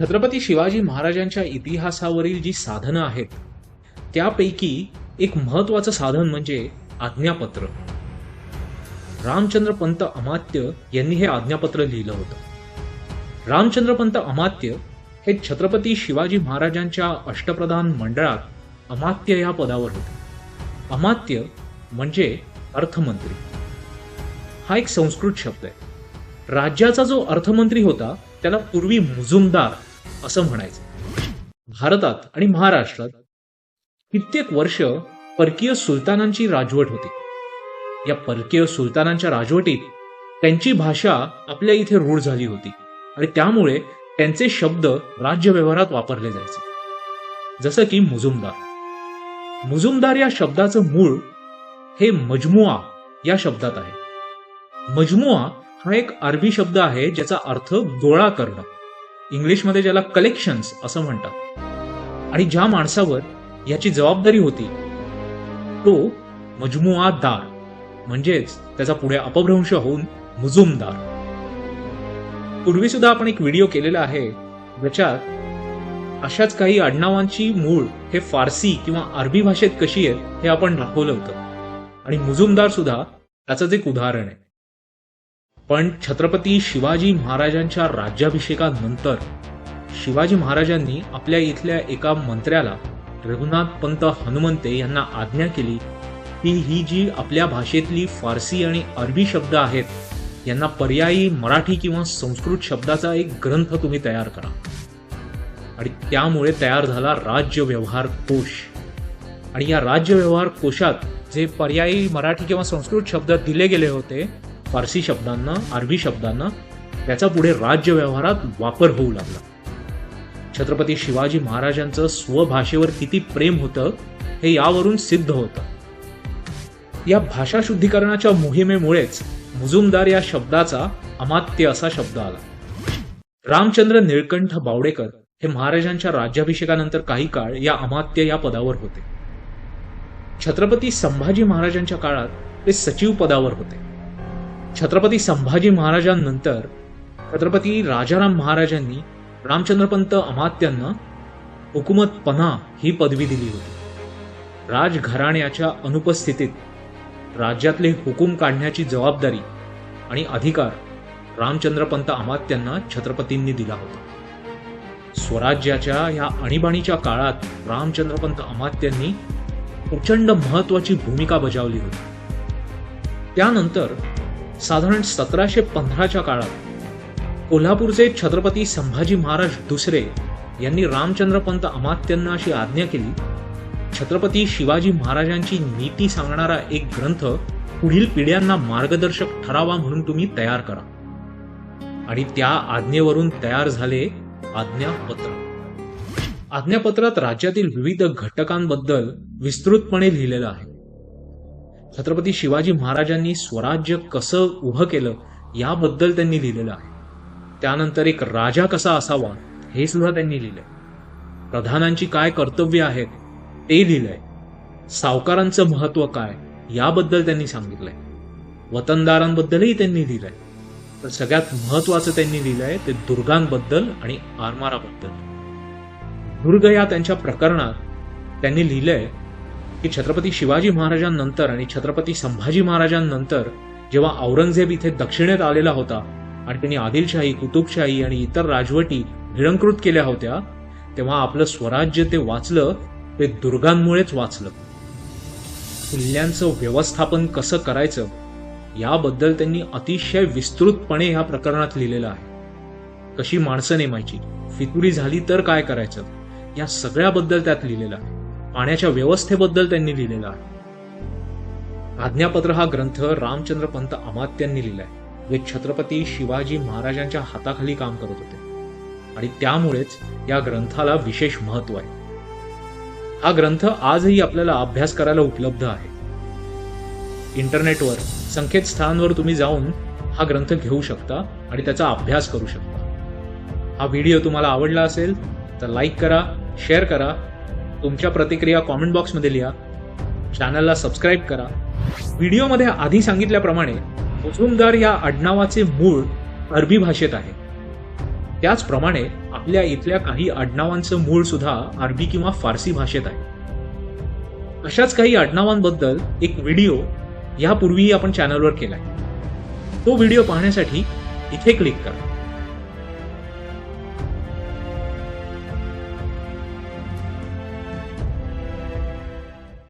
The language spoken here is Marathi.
छत्रपती शिवाजी महाराजांच्या इतिहासावरील जी साधनं आहेत त्यापैकी एक महत्वाचं साधन म्हणजे आज्ञापत्र. रामचंद्र पंत अमात्य यांनी हे आज्ञापत्र लिहिलं होतं. रामचंद्र पंत अमात्य हे छत्रपती शिवाजी महाराजांच्या अष्टप्रधान मंडळात अमात्य या पदावर होते. अमात्य म्हणजे अर्थमंत्री. हा एक संस्कृत शब्द आहे. राज्याचा जो अर्थमंत्री होता त्याला पूर्वी मुजुमदार असं म्हणायचं. भारतात आणि महाराष्ट्रात कित्येक वर्ष परकीय सुलतानांची राजवट होती. या परकीय सुलतानांच्या राजवटीत त्यांची भाषा आपल्या इथे रूढ झाली होती आणि त्यामुळे त्यांचे शब्द राज्य व्यवहारात वापरले जायचे. जसं की मुजुमदार. मुजुमदार या शब्दाचं मूळ हे मजमुआ या शब्दात आहे. मजमुआ हा एक अरबी शब्द आहे ज्याचा अर्थ गोळा करणं. इंग्लिशमध्ये ज्याला कलेक्शन्स असं म्हणतात. आणि ज्या माणसावर याची जबाबदारी होती तो मजमुआदार म्हणजेच त्याचा पुढे अपभ्रंश होऊन मुजुमदार पूर्वी सुद्धा आपण एक व्हिडिओ केलेला आहे ज्याच्यात अशाच काही आडनावांची मूळ हे फारसी किंवा अरबी भाषेत कशी आहेत हे आपण दाखवलं होतं. आणि मुजुमदार सुद्धा त्याचंच एक उदाहरण आहे. पण छत्रपती शिवाजी महाराजांच्या राज्याभिषेकानंतर शिवाजी महाराजांनी आपल्या इथल्या एका मंत्र्याला रघुनाथ पंत हनुमंते यांना आज्ञा केली की ही जी आपल्या भाषेतली फारसी आणि अरबी शब्द आहेत यांना पर्यायी मराठी किंवा संस्कृत शब्दाचा एक ग्रंथ तुम्ही तयार करा. आणि त्यामुळे तयार झाला राज्य व्यवहार कोश. आणि या राज्य व्यवहार कोशात जे पर्यायी मराठी किंवा संस्कृत शब्द दिले गेले होते फारसी शब्दांना अरबी शब्दांना त्याचा पुढे राज्य व्यवहारात वापर होऊ लागला. छत्रपती शिवाजी महाराजांचं स्वभाषेवर किती प्रेम होतं हे यावरून सिद्ध होतं. या भाषा शुद्धीकरणाच्या मोहिमेमुळेच मुजुमदार या शब्दाचा अमात्य असा शब्द आला. रामचंद्र निळकंठ बावडेकर हे महाराजांच्या राज्याभिषेकानंतर काही काळ या अमात्य या पदावर होते. छत्रपती संभाजी महाराजांच्या काळात ते सचिव पदावर होते. छत्रपती संभाजी महाराजांनंतर छत्रपती राजाराम महाराजांनी रामचंद्रपंत अमात्यांना हुकुमत पना ही पदवी दिली होती. राजघराण्याच्या अनुपस्थितीत राज्यातले हुकूम काढण्याची जबाबदारी आणि अधिकार रामचंद्रपंत अमात्यांना छत्रपतींनी दिला होता. स्वराज्याच्या या आणीबाणीच्या काळात रामचंद्रपंत अमात्यांनी प्रचंड महत्वाची भूमिका बजावली होती. त्यानंतर साधारण सतराशे पंधराच्या काळात कोल्हापूरचे छत्रपती संभाजी महाराज दुसरे यांनी रामचंद्रपंत अमात्यांना अशी आज्ञा केली छत्रपती शिवाजी महाराजांची नीती सांगणारा एक ग्रंथ पुढील पिढ्यांना मार्गदर्शक ठरावा म्हणून तुम्ही तयार करा. आणि त्या आज्ञेवरून तयार झाले आज्ञापत्र. आज्ञापत्रात राज्यातील विविध घटकांबद्दल विस्तृतपणे लिहिलेलं आहे. छत्रपती शिवाजी महाराजांनी स्वराज्य कसं उभं केलं याबद्दल त्यांनी लिहिलेलं आहे. त्यानंतर एक राजा कसा असावा हे सुद्धा त्यांनी लिहिलंय. प्रधानांची काय कर्तव्य आहेत ते लिहिलंय. सावकारांचं महत्त्व काय याबद्दल त्यांनी सांगितलंय. वतनदारांबद्दलही त्यांनी लिहिलंय. तर सगळ्यात महत्वाचं त्यांनी लिहिलंय ते दुर्गांबद्दल आणि आरमाराबद्दल. दुर्ग या त्यांच्या प्रकरणात त्यांनी लिहिलंय की छत्रपती शिवाजी महाराजांनंतर आणि छत्रपती संभाजी महाराजांनंतर जेव्हा औरंगजेब इथे दक्षिणेत आलेला होता आणि त्यांनी आदिलशाही कुतुबशाही आणि इतर राजवटी निरंकृत केल्या होत्या तेव्हा आपलं स्वराज्य ते वाचलं ते दुर्गांमुळेच वाचलं. किल्ल्यांचं व्यवस्थापन कसं करायचं याबद्दल त्यांनी अतिशय विस्तृतपणे ह्या प्रकरणात लिहिलेलं आहे. कशी माणसं नेमायची फितुरी झाली तर काय करायचं या सगळ्याबद्दल त्यात लिहिलेलं आहे. पाण्याच्या व्यवस्थेबद्दल त्यांनी लिहिलेला आहे. आज्ञापत्र हा ग्रंथ रामचंद्र पंत अमात्यांनी लिहिलाय जे छत्रपती शिवाजी महाराजांच्या हाताखाली काम करत होते. आणि त्यामुळेच या ग्रंथाला विशेष महत्त्व आहे. हा ग्रंथ आजही आपल्याला अभ्यास करायला उपलब्ध आहे. इंटरनेटवर संकेतस्थळांवर तुम्ही जाऊन हा ग्रंथ घेऊ शकता आणि त्याचा अभ्यास करू शकता. हा व्हिडिओ तुम्हाला आवडला असेल तर लाईक करा शेअर करा तुमच्या प्रतिक्रिया कॉमेंट बॉक्समध्ये लिहा. चॅनलला सबस्क्राईब करा. व्हिडिओमध्ये आधी सांगितल्याप्रमाणे मुजुमदार या आडनावाचे मूळ अरबी भाषेत आहे. त्याचप्रमाणे आपल्या इथल्या काही आडनावांचं मूळ सुद्धा अरबी किंवा फारसी भाषेत आहे. अशाच काही आडनावांबद्दल एक व्हिडिओ यापूर्वीही आपण चॅनलवर केलाय. तो व्हिडिओ पाहण्यासाठी इथे क्लिक करा.